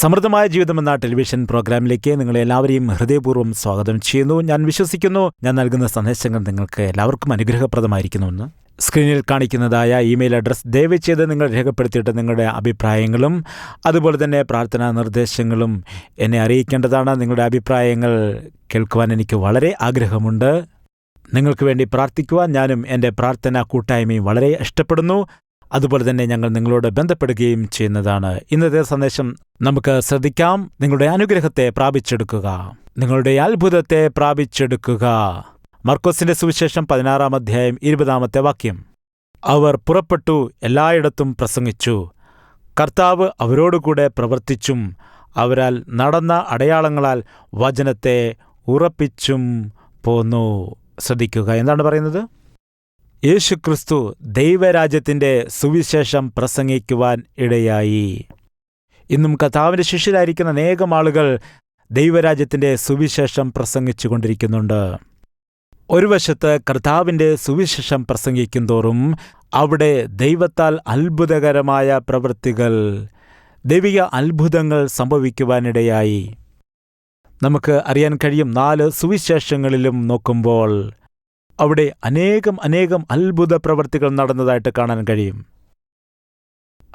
സമൃദ്ധമായ ജീവിതം എന്ന ടെലിവിഷൻ പ്രോഗ്രാമിലേക്ക് നിങ്ങളെ എല്ലാവരെയും ഹൃദയപൂർവം സ്വാഗതം ചെയ്യുന്നു. ഞാൻ വിശ്വസിക്കുന്നു ഞാൻ നൽകുന്ന സന്ദേശങ്ങൾ നിങ്ങൾക്ക് എല്ലാവർക്കും അനുഗ്രഹപ്രദമായിരിക്കുന്നുവെന്ന് സ്ക്രീനിൽ കാണിക്കുന്നതായ ഇമെയിൽ അഡ്രസ്സ് ദയവ് ചെയ്ത് നിങ്ങൾ രേഖപ്പെടുത്തിയിട്ട് നിങ്ങളുടെ അഭിപ്രായങ്ങളും അതുപോലെ തന്നെ പ്രാർത്ഥനാ നിർദ്ദേശങ്ങളും എന്നെ അറിയിക്കേണ്ടതാണ്. നിങ്ങളുടെ അഭിപ്രായങ്ങൾ കേൾക്കുവാൻ എനിക്ക് വളരെ ആഗ്രഹമുണ്ട്. നിങ്ങൾക്ക് വേണ്ടി പ്രാർത്ഥിക്കുവാൻ ഞാനും എന്റെ പ്രാർത്ഥനാ കൂട്ടായ്മയും വളരെ ഇഷ്ടപ്പെടുന്നു. അതുപോലെ തന്നെ ഞങ്ങൾ നിങ്ങളോട് ബന്ധപ്പെടുകയും ചെയ്യുന്നതാണ്. ഇന്നത്തെ സന്ദേശം നമുക്ക് ശ്രദ്ധിക്കാം. നിങ്ങളുടെ അനുഗ്രഹത്തെ പ്രാപിച്ചെടുക്കുക. നിങ്ങളുടെ അത്ഭുതത്തെ പ്രാപിച്ചെടുക്കുക. മർക്കോസിന്റെ സുവിശേഷം പതിനാറാം അധ്യായം ഇരുപതാമത്തെ വാക്യം. അവർ പുറപ്പെട്ടു എല്ലായിടത്തും പ്രസംഗിച്ചു. കർത്താവ് അവരോടുകൂടെ പ്രവർത്തിച്ചും അവരാൽ നടന്ന അടയാളങ്ങളാൽ വചനത്തെ ഉറപ്പിച്ചും പോന്നു. ശ്രദ്ധിക്കുക. എന്താണ് പറയുന്നത്? യേശുക്രിസ്തു ദൈവരാജ്യത്തിന്റെ സുവിശേഷം പ്രസംഗിക്കുവാൻ ഇടയായി. ഇന്നും കഥാവിന്റെ ശിഷ്യരായിരിക്കുന്ന അനേകം ആളുകൾ ദൈവരാജ്യത്തിന്റെ സുവിശേഷം പ്രസംഗിച്ചുകൊണ്ടിരിക്കുന്നുണ്ട്. ഒരു വശത്ത് കർത്താവിന്റെ സുവിശേഷം പ്രസംഗിക്കും തോറും അവിടെ ദൈവത്താൽ അത്ഭുതകരമായ പ്രവൃത്തികൾ ദൈവിക അത്ഭുതങ്ങൾ സംഭവിക്കുവാനിടയായി. നമുക്ക് അറിയാൻ കഴിയും നാല് സുവിശേഷങ്ങളിലും നോക്കുമ്പോൾ അവിടെ അനേകം അനേകം അത്ഭുത പ്രവൃത്തികൾ നടന്നതായിട്ട് കാണാൻ കഴിയും.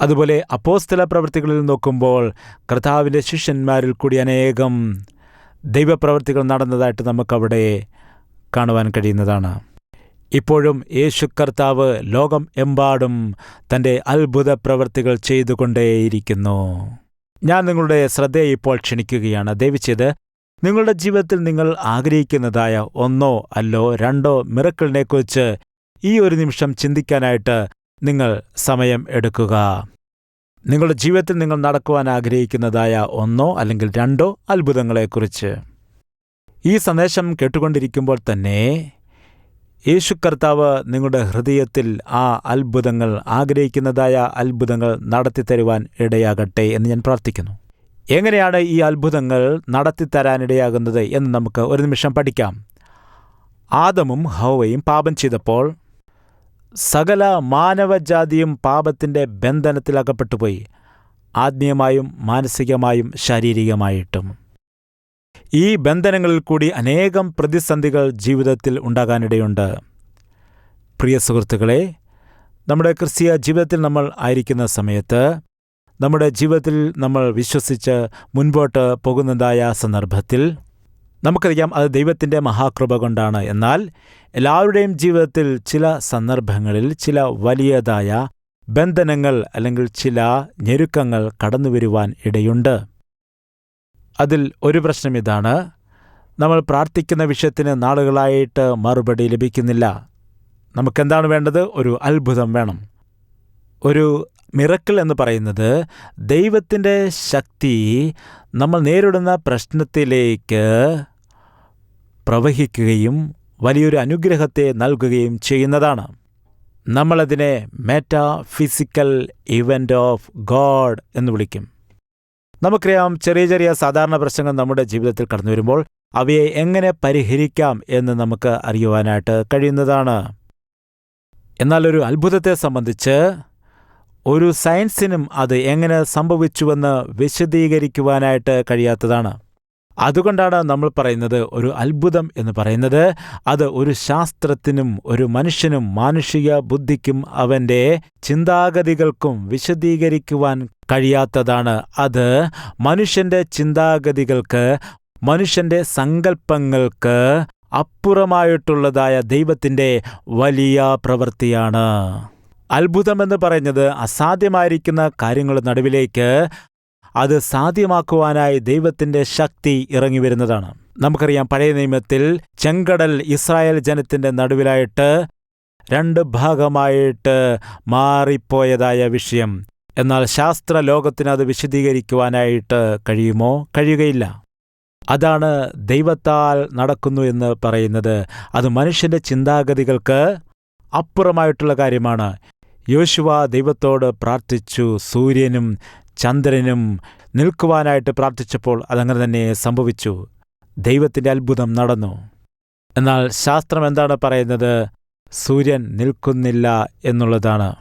അതുപോലെ അപ്പോസ്തല പ്രവൃത്തികളിൽ നോക്കുമ്പോൾ കർത്താവിന്റെ ശിഷ്യന്മാരിൽ കൂടി അനേകം ദൈവപ്രവൃത്തികൾ നടന്നതായിട്ട് നമുക്കവിടെ കാണുവാൻ കഴിയുന്നതാണ്. ഇപ്പോഴും യേശു കർത്താവ് ലോകം എമ്പാടും തന്റെ അത്ഭുത പ്രവൃത്തികൾ ചെയ്തുകൊണ്ടേയിരിക്കുന്നു. ഞാൻ നിങ്ങളുടെ ശ്രദ്ധയെ ഇപ്പോൾ ക്ഷണിക്കുകയാണ്. ദയവിച്ചത് നിങ്ങളുടെ ജീവിതത്തിൽ നിങ്ങൾ ആഗ്രഹിക്കുന്നതായ ഒന്നോ അല്ലോ രണ്ടോ മിറക്കിളിനെക്കുറിച്ച് ഈ ഒരു നിമിഷം ചിന്തിക്കാനായിട്ട് നിങ്ങൾ സമയം എടുക്കുക. നിങ്ങളുടെ ജീവിതത്തിൽ നിങ്ങൾ നടക്കുവാൻ ആഗ്രഹിക്കുന്നതായ ഒന്നോ അല്ലെങ്കിൽ രണ്ടോ അത്ഭുതങ്ങളെക്കുറിച്ച് ഈ സന്ദേശം കേട്ടുകൊണ്ടിരിക്കുമ്പോൾ തന്നെ യേശു കർത്താവ് നിങ്ങളുടെ ഹൃദയത്തിൽ ആ അത്ഭുതങ്ങൾ ആഗ്രഹിക്കുന്നതായ അത്ഭുതങ്ങൾ നടത്തിത്തരുവാൻ ഇടയാകട്ടെ എന്ന് ഞാൻ പ്രാർത്ഥിക്കുന്നു. എങ്ങനെയാണ് ഈ അത്ഭുതങ്ങൾ നടത്തിത്തരാനിടയാകുന്നത് എന്ന് നമുക്ക് ഒരു നിമിഷം പഠിക്കാം. ആദമും ഹൗവയും പാപം ചെയ്തപ്പോൾ സകല മാനവജാതിയും പാപത്തിന്റെ ബന്ധനത്തിൽ അകപ്പെട്ടുപോയി. ആത്മീയമായും മാനസികമായും ശാരീരികമായിട്ടും. ഈ ബന്ധനങ്ങളിൽ കൂടി അനേകം പ്രതിസന്ധികൾ ജീവിതത്തിൽ ഉണ്ടാകാനിടയുണ്ട്. പ്രിയ സുഹൃത്തുക്കളെ നമ്മുടെ ക്രിസ്തീയ ജീവിതത്തിൽ നമ്മൾ ആയിരിക്കുന്ന സമയത്ത് നമ്മുടെ ജീവിതത്തിൽ നമ്മൾ വിശ്വസിച്ച് മുൻപോട്ട് പോകുന്നതായ സന്ദർഭത്തിൽ നമുക്കറിയാം അത് ദൈവത്തിന്റെ മഹാകൃപ കൊണ്ടാണ്. എന്നാൽ എല്ലാവരുടെയും ജീവിതത്തിൽ ചില സന്ദർഭങ്ങളിൽ ചില വലിയതായ ബന്ധനങ്ങൾ അല്ലെങ്കിൽ ചില ഞെരുക്കങ്ങൾ കടന്നു വരുവാൻ ഇടയുണ്ട്. അതിൽ ഒരു പ്രശ്നം ഇതാണ്. നമ്മൾ പ്രാർത്ഥിക്കുന്ന വിഷയത്തിന് നാളുകളായിട്ട് മറുപടി ലഭിക്കുന്നില്ല. നമുക്കെന്താണ് വേണ്ടത്? ഒരു അത്ഭുതം വേണം. ഒരു മിറക്കിൾ എന്ന് പറയുന്നത് ദൈവത്തിന്റെ ശക്തി നമ്മൾ നേരിടുന്ന പ്രശ്നത്തിലേക്ക് പ്രവഹിക്കുകയും വലിയൊരു അനുഗ്രഹത്തെ നൽകുകയും ചെയ്യുന്നതാണ്. നമ്മളതിനെ metaphysical event of God എന്ന് വിളിക്കും. നമുക്കറിയാം ചെറിയ ചെറിയ സാധാരണ പ്രശ്നങ്ങൾ നമ്മുടെ ജീവിതത്തിൽ കടന്നു വരുമ്പോൾ അവയെ എങ്ങനെ പരിഹരിക്കാം എന്ന് നമുക്ക് അറിയുവാനായിട്ട് കഴിയുന്നതാണ്. എന്നാൽ ഒരു അത്ഭുതത്തെ സംബന്ധിച്ച് ഒരു സയൻസിനും അത് എങ്ങനെ സംഭവിച്ചുവെന്ന് വിശദീകരിക്കുവാനായിട്ട് കഴിയാത്തതാണ്. അതുകൊണ്ടാണ് നമ്മൾ പറയുന്നത് ഒരു അത്ഭുതം എന്ന് പറയുന്നത്. അത് ഒരു ശാസ്ത്രത്തിനും ഒരു മനുഷ്യനും മാനുഷിക ബുദ്ധിക്കും അവന്റെ ചിന്താഗതികൾക്കും വിശദീകരിക്കുവാൻ കഴിയാത്തതാണ്. അത് മനുഷ്യന്റെ ചിന്താഗതികൾക്ക് മനുഷ്യന്റെ സങ്കല്പങ്ങൾക്ക് അപ്പുറമായിട്ടുള്ളതായ ദൈവത്തിന്റെ വലിയ പ്രവൃത്തിയാണ്. അത്ഭുതമെന്ന് പറയുന്നത് അസാധ്യമായിരിക്കുന്ന കാര്യങ്ങളുടെ നടുവിലേക്ക് അത് സാധ്യമാക്കുവാനായി ദൈവത്തിന്റെ ശക്തി ഇറങ്ങി വരുന്നതാണ്. നമുക്കറിയാം പഴയ നിയമത്തിൽ ചെങ്കടൽ ഇസ്രായേൽ ജനത്തിന്റെ നടുവിലായിട്ട് രണ്ട് ഭാഗമായിട്ട് മാറിപ്പോയതായ വിഷയം. എന്നാൽ ശാസ്ത്ര ലോകത്തിന് അത് വിശദീകരിക്കുവാനായിട്ട് കഴിയുമോ? കഴിയുകയില്ല. അതാണ് ദൈവത്താൽ നടക്കുന്നു എന്ന് പറയുന്നത്. അത് മനുഷ്യന്റെ ചിന്താഗതികൾക്ക് അപ്പുറമായിട്ടുള്ള കാര്യമാണ്. യോശുവ ദൈവത്തോട് പ്രാർത്ഥിച്ചു സൂര്യനും ചന്ദ്രനും നിൽക്കുവാനായിട്ട് പ്രാർത്ഥിച്ചപ്പോൾ അതങ്ങനെ തന്നെ സംഭവിച്ചു. ദൈവത്തിന്റെ അത്ഭുതം നടന്നു. എന്നാൽ ശാസ്ത്രം എന്താണ് പറയുന്നത്? സൂര്യൻ നിൽക്കുന്നില്ല എന്നുള്ളതാണ്.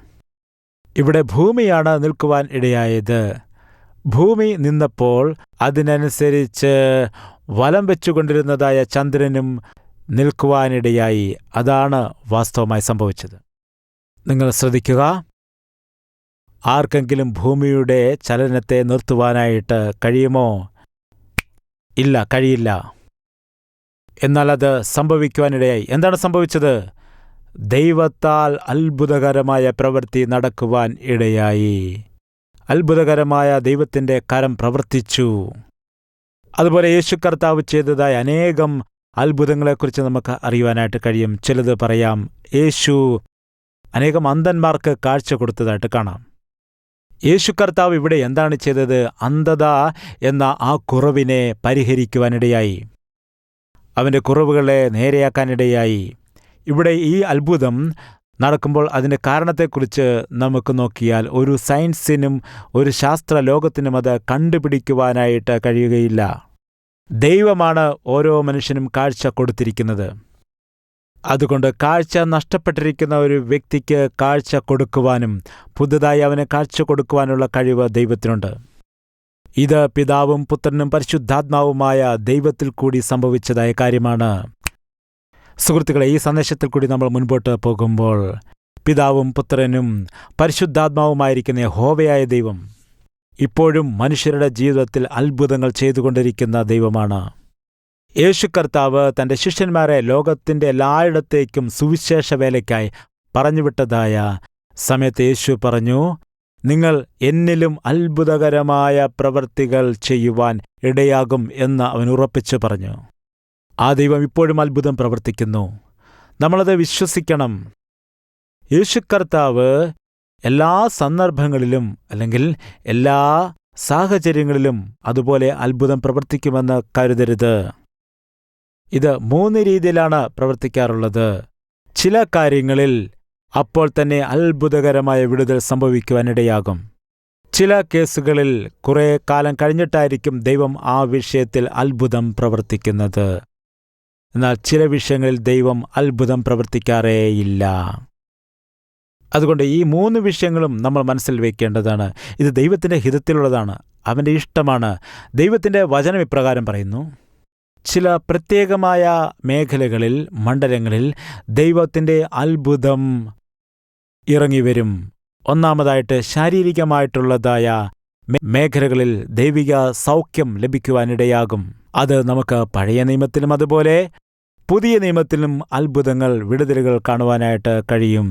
ഇവിടെ ഭൂമിയാണ് നിൽക്കുവാൻ ഇടയായത്. ഭൂമി നിന്നപ്പോൾ അതിനനുസരിച്ച് വലം വെച്ചുകൊണ്ടിരുന്നതായ ചന്ദ്രനും നിൽക്കുവാനിടയായി. അതാണ് വാസ്തവമായി സംഭവിച്ചത്. നിങ്ങൾ ശ്രദ്ധിക്കുക. ആർക്കെങ്കിലും ഭൂമിയുടെ ചലനത്തെ നിർത്തുവാനായിട്ട് കഴിയുമോ? ഇല്ല കഴിയില്ല. എന്നാൽ അത് സംഭവിക്കുവാനിടയായി. എന്താണ് സംഭവിച്ചത്? ദൈവത്താൽ അത്ഭുതകരമായ പ്രവൃത്തി നടക്കുവാൻ ഇടയായി. അത്ഭുതകരമായ ദൈവത്തിന്റെ കരം പ്രവർത്തിച്ചു. അതുപോലെ യേശു കർത്താവ് ചെയ്തതായ അനേകം അത്ഭുതങ്ങളെക്കുറിച്ച് നമുക്ക് അറിയുവാനായിട്ട് കഴിയും. ചിലത് പറയാം. യേശു അനേകം അന്ധന്മാർക്ക് കാഴ്ച കൊടുത്തതായിട്ട് കാണാം. യേശു കർത്താവ് ഇവിടെ എന്താണ് ചെയ്തത്? അന്ധത എന്ന ആ കുറവിനെ പരിഹരിക്കുവാനിടയായി. അവന്റെ കുറവുകളെ നേരെയാക്കാനിടയായി. ഇവിടെ ഈ അത്ഭുതം നടക്കുമ്പോൾ അതിന്റെ കാരണത്തെക്കുറിച്ച് നമുക്ക് നോക്കിയാൽ ഒരു സയൻസിനും ഒരു ശാസ്ത്ര ലോകത്തിനും അത് കണ്ടുപിടിക്കുവാനായിട്ട് കഴിയുകയില്ല. ദൈവമാണ് ഓരോ മനുഷ്യനും കാഴ്ച കൊടുത്തിരിക്കുന്നത്. അതുകൊണ്ട് കാഴ്ച നഷ്ടപ്പെട്ടിരിക്കുന്ന ഒരു വ്യക്തിക്ക് കാഴ്ച കൊടുക്കുവാനും പുതുതായി അവന് കാഴ്ച കൊടുക്കുവാനുള്ള കഴിവ് ദൈവത്തിനുണ്ട്. ഇത് പിതാവും പുത്രനും പരിശുദ്ധാത്മാവുമായ ദൈവത്തിൽ കൂടി സംഭവിച്ചതായ കാര്യമാണ്. സുഹൃത്തുക്കളെ ഈ സന്ദേശത്തിൽ കൂടി നമ്മൾ മുൻപോട്ട് പോകുമ്പോൾ പിതാവും പുത്രനും പരിശുദ്ധാത്മാവുമായിരിക്കുന്ന ഹോവയായ ദൈവം ഇപ്പോഴും മനുഷ്യരുടെ ജീവിതത്തിൽ അത്ഭുതങ്ങൾ ചെയ്തുകൊണ്ടിരിക്കുന്ന ദൈവമാണ്. യേശു കർത്താവ് തന്റെ ശിഷ്യന്മാരെ ലോകത്തിന്റെ എല്ലായിടത്തേക്കും സുവിശേഷ വേലയ്ക്കായി പറഞ്ഞുവിട്ടതായ സമയത്ത് യേശു പറഞ്ഞു നിങ്ങൾ എന്നിലും അത്ഭുതകരമായ പ്രവൃത്തികൾ ചെയ്യുവാൻ ഇടയാകും എന്ന് അവൻ ഉറപ്പിച്ചു പറഞ്ഞു. ആ ദൈവം ഇപ്പോഴും അത്ഭുതം പ്രവർത്തിക്കുന്നു. നമ്മളത് വിശ്വസിക്കണം. യേശു കർത്താവ് എല്ലാ സന്ദർഭങ്ങളിലും അല്ലെങ്കിൽ എല്ലാ സാഹചര്യങ്ങളിലും അതുപോലെ അത്ഭുതം പ്രവർത്തിക്കുമെന്ന് കരുതരുത്. ഇത് മൂന്ന് രീതിയിലാണ് പ്രവർത്തിക്കാറുള്ളത്. ചില കാര്യങ്ങളിൽ അപ്പോൾ തന്നെ അത്ഭുതകരമായ വിടുതൽ സംഭവിക്കുവാനിടയാകും. ചില കേസുകളിൽ കുറേ കാലം കഴിഞ്ഞിട്ടായിരിക്കും ദൈവം ആ വിഷയത്തിൽ അത്ഭുതം പ്രവർത്തിക്കുന്നത്. എന്നാൽ ചില വിഷയങ്ങളിൽ ദൈവം അത്ഭുതം പ്രവർത്തിക്കാറേയില്ല. അതുകൊണ്ട് ഈ മൂന്ന് വിഷയങ്ങളും നമ്മൾ മനസ്സിൽ വയ്ക്കേണ്ടതാണ് ഇത് ദൈവത്തിന്റെ ഹിതത്തിലുള്ളതാണ്. അവന്റെ ഇഷ്ടമാണ്. ദൈവത്തിന്റെ വചനം ഇപ്രകാരം പറയുന്നു. ചില പ്രത്യേകമായ മേഖലകളിൽ മണ്ഡലങ്ങളിൽ ദൈവത്തിന്റെ അത്ഭുതം ഇറങ്ങിവരും. ഒന്നാമതായിട്ട് ശാരീരികമായിട്ടുള്ളതായ മേഖലകളിൽ ദൈവിക സൗഖ്യം ലഭിക്കുവാനിടയാകും. അത് നമുക്ക് പഴയ നിയമത്തിലും അതുപോലെ പുതിയ നിയമത്തിലും അത്ഭുതങ്ങൾ വിടുതലുകൾ കാണുവാനായിട്ട് കഴിയും.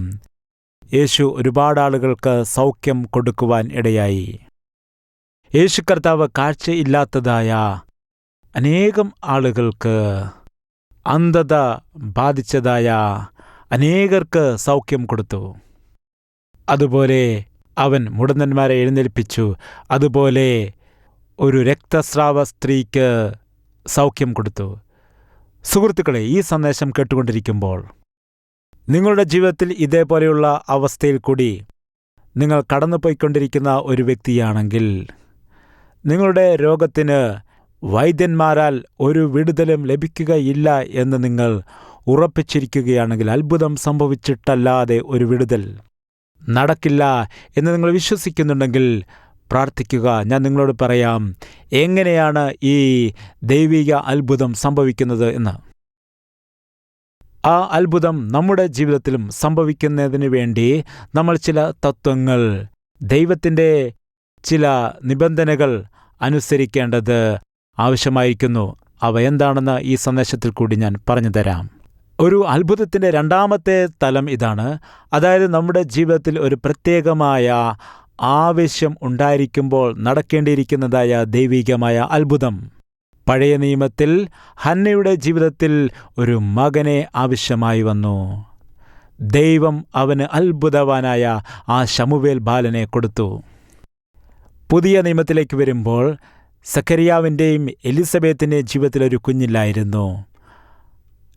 യേശു ഒരുപാട് ആളുകൾക്ക് സൗഖ്യം കൊടുക്കുവാൻ ഇടയായി. യേശു കർത്താവ് കാഴ്ചയില്ലാത്തതായ അനേകം ആളുകൾക്ക് അന്ധത ബാധിച്ചതായ അനേകർക്ക് സൗഖ്യം കൊടുത്തു. അതുപോലെ അവൻ മുടന്തന്മാരെ എഴുന്നേൽപ്പിച്ചു. അതുപോലെ ഒരു രക്തസ്രാവ സ്ത്രീക്ക് സൗഖ്യം കൊടുത്തു. സുഹൃത്തുക്കളെ ഈ സന്ദേശം കേട്ടുകൊണ്ടിരിക്കുമ്പോൾ നിങ്ങളുടെ ജീവിതത്തിൽ ഇതേപോലെയുള്ള അവസ്ഥയിൽ കൂടി നിങ്ങൾ കടന്നുപോയിക്കൊണ്ടിരിക്കുന്ന ഒരു വ്യക്തിയാണെങ്കിൽ നിങ്ങളുടെ രോഗത്തിന് വൈദ്യന്മാരാൽ ഒരു വിടുതലും ലഭിക്കുകയില്ല എന്ന് നിങ്ങൾ ഉറപ്പിച്ചിരിക്കുകയാണെങ്കിൽ അത്ഭുതം സംഭവിച്ചിട്ടല്ലാതെ ഒരു വിടുതൽ നടക്കില്ല എന്ന് നിങ്ങൾ വിശ്വസിക്കുന്നുണ്ടെങ്കിൽ പ്രാർത്ഥിക്കുക. ഞാൻ നിങ്ങളോട് പറയാം എങ്ങനെയാണ് ഈ ദൈവിക അത്ഭുതം സംഭവിക്കുന്നത് എന്ന്? ആ അത്ഭുതം നമ്മുടെ ജീവിതത്തിലും സംഭവിക്കുന്നതിന് വേണ്ടി നമ്മൾ ചില തത്വങ്ങൾ ദൈവത്തിന്റെ ചില നിബന്ധനകൾ അനുസരിക്കേണ്ടത് ആവശ്യമായിരിക്കുന്നു. അവ എന്താണെന്ന് ഈ സന്ദേശത്തിൽ കൂടി ഞാൻ പറഞ്ഞു തരാം ഒരു അത്ഭുതത്തിന്റെ രണ്ടാമത്തെ തലം ഇതാണ്. അതായത് നമ്മുടെ ജീവിതത്തിൽ ഒരു പ്രത്യേകമായ ആവശ്യം ഉണ്ടായിരിക്കുമ്പോൾ നടക്കേണ്ടിയിരിക്കുന്നതായ ദൈവികമായ അത്ഭുതം. പഴയ നിയമത്തിൽ ഹന്നയുടെ ജീവിതത്തിൽ ഒരു മകനെ ആവശ്യമായി വന്നു. ദൈവം അവന് അത്ഭുതവാനായ ആ ശമുവേൽ ബാലനെ കൊടുത്തു. പുതിയ നിയമത്തിലേക്ക് വരുമ്പോൾ സക്കരിയാവിന്റെയും എലിസബത്തിന്റെയും ജീവിതത്തിൽ ഒരു കുഞ്ഞില്ലായിരുന്നു.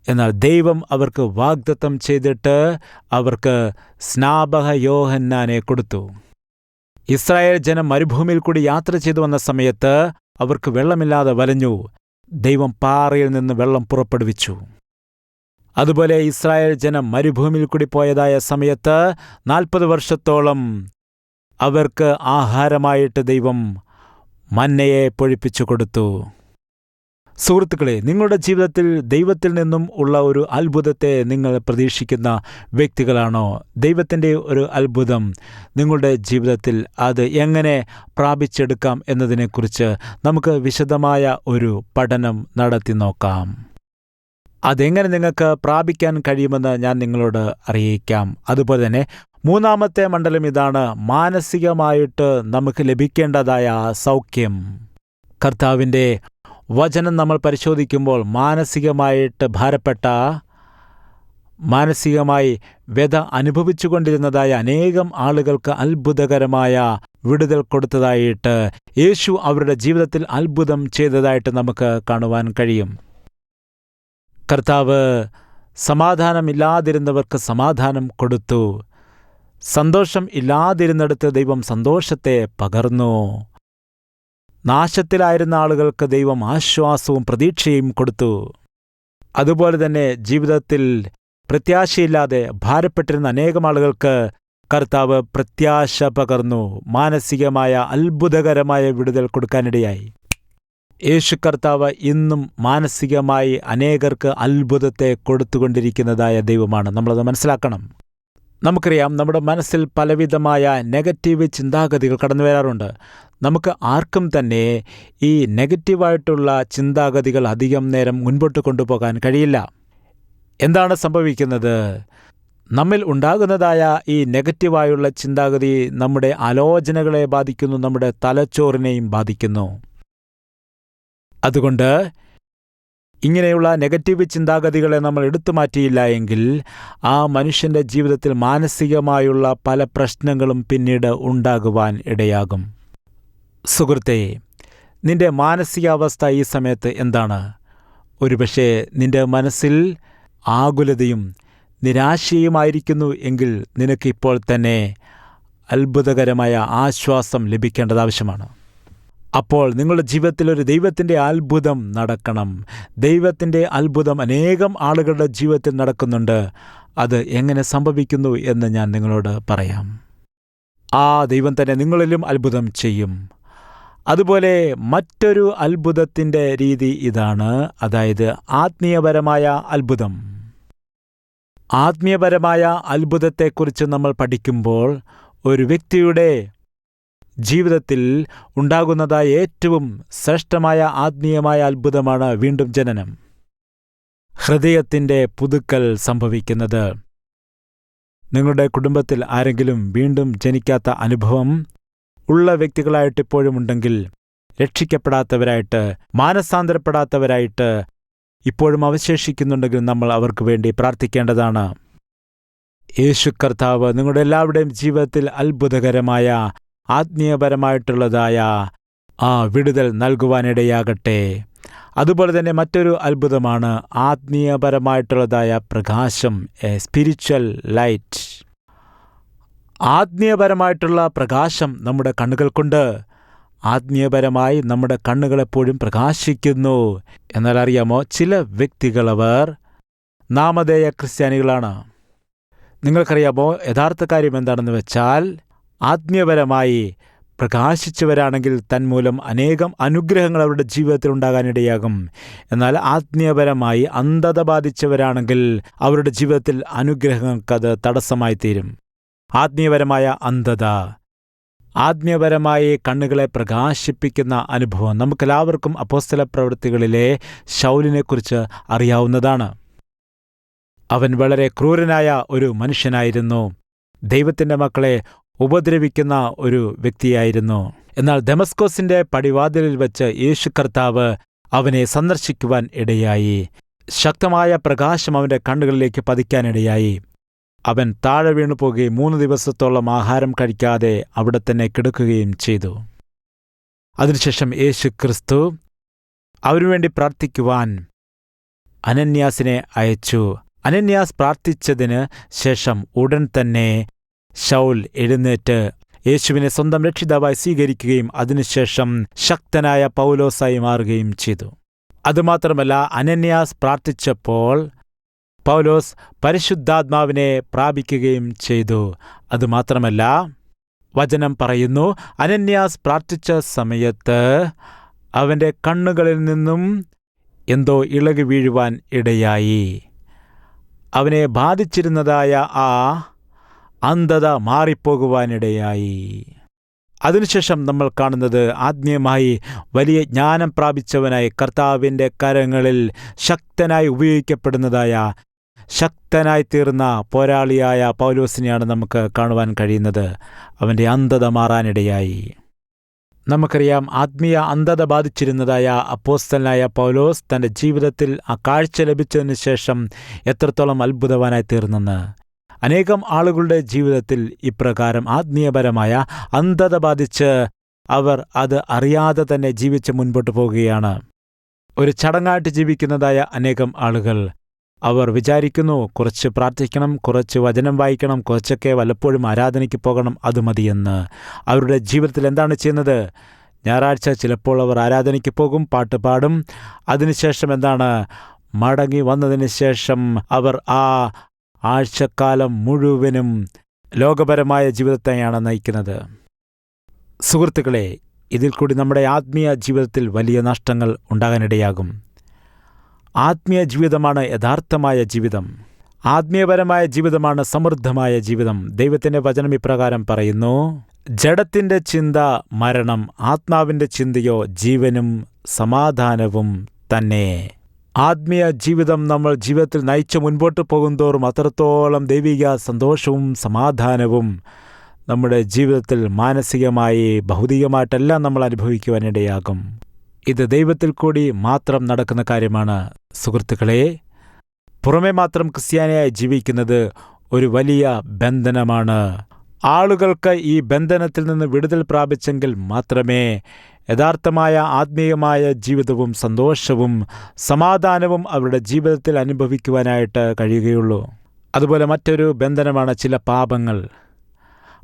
എന്നാൽ ദൈവം അവർക്ക് വാഗ്ദത്തം ചെയ്തിട്ട് അവർക്ക് സ്നാപക യോഹന്നാനെ കൊടുത്തു. ഇസ്രായേൽ ജനം മരുഭൂമിയിൽ കൂടി യാത്ര ചെയ്തു വന്ന സമയത്ത് അവർക്ക് വെള്ളമില്ലാതെ വലഞ്ഞു. ദൈവം പാറയിൽ നിന്ന് വെള്ളം പുറപ്പെടുവിച്ചു. അതുപോലെ ഇസ്രായേൽ ജനം മരുഭൂമിയിൽ കൂടി പോയതായ സമയത്ത് നാൽപ്പത് വർഷത്തോളം അവർക്ക് ആഹാരമായിട്ട് ദൈവം മന്നയെ പൊഴിപ്പിച്ചു കൊടുത്തു. സുഹൃത്തുക്കളെ നിങ്ങളുടെ ജീവിതത്തിൽ ദൈവത്തിൽ നിന്നും ഉള്ള ഒരു അത്ഭുതത്തെ നിങ്ങൾ പ്രതീക്ഷിക്കുന്ന വ്യക്തികളാണോ? ദൈവത്തിന്റെ ഒരു അത്ഭുതം നിങ്ങളുടെ ജീവിതത്തിൽ അത് എങ്ങനെ പ്രാപിച്ചെടുക്കാം എന്നതിനെക്കുറിച്ച് നമുക്ക് വിശദമായ ഒരു പഠനം നടത്തി നോക്കാം. അതെങ്ങനെ നിങ്ങൾക്ക് പ്രാപിക്കാൻ കഴിയുമെന്ന് ഞാൻ നിങ്ങളോട് അറിയിക്കാം. അതുപോലെ തന്നെ മൂന്നാമത്തെ മണ്ഡലം ഇതാണ് മാനസികമായിട്ട് നമുക്ക് ലഭിക്കേണ്ടതായ സൗഖ്യം. കർത്താവിന്റെ വചനം നമ്മൾ പരിശോധിക്കുമ്പോൾ മാനസികമായിട്ട് ഭാരപ്പെട്ട മാനസികമായി വ്യത അനുഭവിച്ചുകൊണ്ടിരുന്നതായ അനേകം ആളുകൾക്ക് അത്ഭുതകരമായ വിടുതൽ കൊടുത്തതായിട്ട് യേശു അവരുടെ ജീവിതത്തിൽ അത്ഭുതം ചെയ്തതായിട്ട് നമുക്ക് കാണുവാൻ കഴിയും. കർത്താവ് സമാധാനമില്ലാതിരുന്നവർക്ക് സമാധാനം കൊടുത്തു. സന്തോഷം ഇല്ലാതിരുന്നിടത്ത് ദൈവം സന്തോഷത്തെ പകർന്നു. നാശത്തിലായിരുന്ന ആളുകൾക്ക് ദൈവം ആശ്വാസവും പ്രതീക്ഷയും കൊടുത്തു. അതുപോലെ തന്നെ ജീവിതത്തിൽ പ്രത്യാശയില്ലാതെ ഭാരപ്പെട്ടിരുന്ന അനേകം ആളുകൾക്ക് കർത്താവ് പ്രത്യാശ പകർന്നു. മാനസികമായ അത്ഭുതകരമായ വിടുതൽ കൊടുക്കാനിടയായി. യേശു കർത്താവ് ഇന്നും മാനസികമായി അനേകർക്ക് അത്ഭുതത്തെ കൊടുത്തുകൊണ്ടിരിക്കുന്നതായ ദൈവമാണ്. നമ്മളത് മനസ്സിലാക്കണം. നമുക്കറിയാം നമ്മുടെ മനസ്സിൽ പലവിധമായ നെഗറ്റീവ് ചിന്താഗതികൾ കടന്നു വരാറുണ്ട്. നമുക്ക് ആർക്കും തന്നെ ഈ നെഗറ്റീവായിട്ടുള്ള ചിന്താഗതികൾ അധികം നേരം മുൻപോട്ട് കൊണ്ടുപോകാൻ കഴിയില്ല. എന്താണ് സംഭവിക്കുന്നത്? നമ്മിൽ ഉണ്ടാകുന്നതായ ഈ നെഗറ്റീവായുള്ള ചിന്താഗതി നമ്മുടെ ആലോചനകളെ ബാധിക്കുന്നു നമ്മുടെ തലച്ചോറിനെയും ബാധിക്കുന്നു. അതുകൊണ്ട് ഇങ്ങനെയുള്ള നെഗറ്റീവ് ചിന്താഗതികളെ നമ്മൾ എടുത്തു മാറ്റിയില്ല എങ്കിൽ ആ മനുഷ്യന്റെ ജീവിതത്തിൽ മാനസികമായുള്ള പല പ്രശ്നങ്ങളും പിന്നീട് ഉണ്ടാകുവാൻ ഇടയാകും. സുഹൃത്തെ നിന്റെ മാനസികാവസ്ഥ ഈ സമയത്ത് എന്താണ്? ഒരുപക്ഷെ നിന്റെ മനസ്സിൽ ആകുലതയും നിരാശയുമായിരിക്കുന്നു എങ്കിൽ നിനക്കിപ്പോൾ തന്നെ അത്ഭുതകരമായ ആശ്വാസം ലഭിക്കേണ്ടത് ആവശ്യമാണ്. അപ്പോൾ നിങ്ങളുടെ ജീവിതത്തിൽ ഒരു ദൈവത്തിന്റെ അത്ഭുതം നടക്കണം. ദൈവത്തിന്റെ അത്ഭുതം അനേകം ആളുകളുടെ ജീവിതത്തിൽ നടക്കുന്നുണ്ട്. അത് എങ്ങനെ സംഭവിക്കുന്നു എന്ന് ഞാൻ നിങ്ങളോട് പറയാം. ആ ദൈവം തന്നെ നിങ്ങളിലും അത്ഭുതം ചെയ്യും. അതുപോലെ മറ്റൊരു അത്ഭുതത്തിന്റെ രീതി ഇതാണ്. അതായത് ആത്മീയപരമായ അത്ഭുതം. ആത്മീയപരമായ അത്ഭുതത്തെക്കുറിച്ച് നമ്മൾ പഠിക്കുമ്പോൾ ഒരു വ്യക്തിയുടെ ജീവിതത്തിൽ ഉണ്ടാകുന്നതായ ഏറ്റവും ശ്രേഷ്ഠമായ ആത്മീയമായ അത്ഭുതമാണ് വീണ്ടും ജനനം. ഹൃദയത്തിന്റെ പുതുക്കൽ സംഭവിക്കുന്നത്. നിങ്ങളുടെ കുടുംബത്തിൽ ആരെങ്കിലും വീണ്ടും ജനിക്കാത്ത അനുഭവം ഉള്ള വ്യക്തികളായിട്ട് ഇപ്പോഴും ഉണ്ടെങ്കിൽ രക്ഷിക്കപ്പെടാത്തവരായിട്ട് മാനസാന്തരപ്പെടാത്തവരായിട്ട് ഇപ്പോഴും അവശേഷിക്കുന്നുണ്ടെങ്കിൽ നമ്മൾ അവർക്ക് വേണ്ടി പ്രാർത്ഥിക്കേണ്ടതാണ്. യേശു കർത്താവ് നിങ്ങളുടെ എല്ലാവരുടെയും ജീവിതത്തിൽ അത്ഭുതകരമായ ആത്മീയപരമായിട്ടുള്ളതായ ആ വിടുതൽ നൽകുവാനിടയാകട്ടെ. അതുപോലെ തന്നെ മറ്റൊരു അത്ഭുതമാണ് ആത്മീയപരമായിട്ടുള്ളതായ പ്രകാശം എ സ്പിരിച്വൽ ലൈറ്റ് ആത്മീയപരമായിട്ടുള്ള പ്രകാശം നമ്മുടെ കണ്ണുകൾക്കുണ്ട്. ആത്മീയപരമായി നമ്മുടെ കണ്ണുകളെപ്പോഴും പ്രകാശിക്കുന്നു. എന്നാൽ അറിയാമോ ചില വ്യക്തികളവർ നാമധേയ ക്രിസ്ത്യാനികളാണ്. നിങ്ങൾക്കറിയാമോ യഥാർത്ഥ കാര്യം എന്താണെന്ന് വെച്ചാൽ ആത്മീയപരമായി പ്രകാശിച്ചവരാണെങ്കിൽ തന്മൂലം അനേകം അനുഗ്രഹങ്ങൾ അവരുടെ ജീവിതത്തിൽ ഉണ്ടാകാനിടയാകും. എന്നാൽ ആത്മീയപരമായി അന്ധത ബാധിച്ചവരാണെങ്കിൽ അവരുടെ ജീവിതത്തിൽ അനുഗ്രഹങ്ങൾക്കത് തടസ്സമായി തീരും ആത്മീയപരമായ അന്ധത ആത്മീയപരമായി കണ്ണുകളെ പ്രകാശിപ്പിക്കുന്ന അനുഭവം നമുക്കെല്ലാവർക്കും അപ്പോസ്തല പ്രവൃത്തികളിലെ ശൗലിനെക്കുറിച്ച് അറിയാവുന്നതാണ്. അവൻ വളരെ ക്രൂരനായ ഒരു മനുഷ്യനായിരുന്നു. ദൈവത്തിന്റെ മക്കളെ ഉപദ്രവിക്കുന്ന ഒരു വ്യക്തിയായിരുന്നു. എന്നാൽ ഡെമസ്കോസിന്റെ പടിവാതിലിൽ വെച്ച് യേശു കർത്താവ് അവനെ സന്ദർശിക്കുവാൻ ഇടയായി. ശക്തമായ പ്രകാശം അവന്റെ കണ്ണുകളിലേക്ക് പതിക്കാനിടയായി അവൻ താഴെ വീണു പോകുകയും മൂന്ന് ദിവസത്തോളം ആഹാരം കഴിക്കാതെ അവിടെ തന്നെ കിടക്കുകയും ചെയ്തു. അതിനുശേഷം യേശു ക്രിസ്തു അവനുവേണ്ടി പ്രാർത്ഥിക്കുവാൻ അനന്യാസിനെ അയച്ചു. അനന്യാസ് പ്രാർത്ഥിച്ചതിന് ശേഷം ഉടൻ തന്നെ ഷൗൽ എഴുന്നേറ്റ്. യേശുവിനെ സ്വന്തം രക്ഷിതാവായി സ്വീകരിക്കുകയും അതിനുശേഷം ശക്തനായ പൗലോസായി മാറുകയും ചെയ്തു. അതുമാത്രമല്ല അനന്യാസ് പ്രാർത്ഥിച്ചപ്പോൾ പൗലോസ് പരിശുദ്ധാത്മാവിനെ പ്രാപിക്കുകയും ചെയ്തു. അതുമാത്രമല്ല വചനം പറയുന്നു അനന്യാസ് പ്രാർത്ഥിച്ച സമയത്ത് അവന്റെ കണ്ണുകളിൽ നിന്നും എന്തോ ഇളകി വീഴുവാൻ ഇടയായി. അവനെ ബാധിച്ചിരുന്നതായ ആ അന്ധത മാറിപ്പോകുവാനിടയായി. അതിനുശേഷം നമ്മൾ കാണുന്നത് ആത്മീയമായി വലിയ ജ്ഞാനം പ്രാപിച്ചവനായി കർത്താവിന്റെ കരങ്ങളിൽ ശക്തനായി ഉപയോഗിക്കപ്പെടുന്നതായ ശക്തനായി തീർന്ന പോരാളിയായ പൗലോസിനെയാണ് നമുക്ക് കാണുവാൻ കഴിയുന്നത്. അവന്റെ അന്ധത മാറാനിടയായി. നമുക്കറിയാം ആത്മീയ അന്ധത ബാധിച്ചിരുന്നതായ അപ്പോസ്തലനായ പൗലോസ് തന്റെ ജീവിതത്തിൽ ആ കാഴ്ച ലഭിച്ചതിന് ശേഷം എത്രത്തോളം അത്ഭുതവാനായി തീർന്നെന്ന്. അനേകം ആളുകളുടെ ജീവിതത്തിൽ ഇപ്രകാരം ആത്മീയപരമായ അന്ധത ബാധിച്ച് അവർ അത് അറിയാതെ തന്നെ ജീവിച്ച് മുൻപോട്ട് പോവുകയാണ്. ഒരു ചടങ്ങായിട്ട് ജീവിക്കുന്നതായ അനേകം ആളുകൾ അവർ വിചാരിക്കുന്നു കുറച്ച് പ്രാർത്ഥിക്കണം കുറച്ച് വചനം വായിക്കണം കുറച്ചൊക്കെ വല്ലപ്പോഴും ആരാധനയ്ക്ക് പോകണം അത് മതിയെന്ന്. അവരുടെ ജീവിതത്തിൽ എന്താണ് ചെയ്യുന്നത്? ഞായറാഴ്ച ചിലപ്പോൾ അവർ ആരാധനയ്ക്ക് പോകും പാട്ട് പാടും. അതിനുശേഷം എന്താണ്? മടങ്ങി വന്നതിന് ശേഷം അവർ ആ ആഴ്ചക്കാലം മുഴുവനും ലോകപരമായ ജീവിതത്തെയാണ് നയിക്കുന്നത്. സുഹൃത്തുക്കളെ ഇതിൽ കൂടി നമ്മുടെ ആത്മീയ ജീവിതത്തിൽ വലിയ നഷ്ടങ്ങൾ ഉണ്ടാകാനിടയാകും. ആത്മീയ ജീവിതമാണ് യഥാർത്ഥമായ ജീവിതം. ആത്മീയപരമായ ജീവിതമാണ് സമൃദ്ധമായ ജീവിതം. ദൈവത്തിന്റെ വചനം ഇപ്രകാരം പറയുന്നു ജഡത്തിന്റെ ചിന്ത മരണം ആത്മാവിന്റെ ചിന്തയോ ജീവനും സമാധാനവും തന്നെ. ആത്മീയ ജീവിതം നമ്മൾ ജീവിതത്തിൽ നയിച്ച് മുൻപോട്ട് പോകുന്തോറും അത്രത്തോളം ദൈവിക സന്തോഷവും സമാധാനവും നമ്മുടെ ജീവിതത്തിൽ മാനസികമായി ഭൗതികമായിട്ടെല്ലാം നമ്മൾ അനുഭവിക്കുവാനിടയാകും. ഇത് ദൈവത്തിൽ കൂടി മാത്രം നടക്കുന്ന കാര്യമാണ്. സുഹൃത്തുക്കളെ പുറമെ മാത്രം ക്രിസ്ത്യാനിയായി ജീവിക്കുന്നത് ഒരു വലിയ ബന്ധനമാണ്. ആളുകൾക്ക് ഈ ബന്ധനത്തിൽ നിന്ന് വിടുതൽ പ്രാപിച്ചെങ്കിൽ മാത്രമേ യഥാർത്ഥമായ ആത്മീയമായ ജീവിതവും സന്തോഷവും സമാധാനവും അവരുടെ ജീവിതത്തിൽ അനുഭവിക്കുവാനായിട്ട് കഴിയുകയുള്ളൂ. അതുപോലെ മറ്റൊരു ബന്ധനമാണ് ചില പാപങ്ങൾ.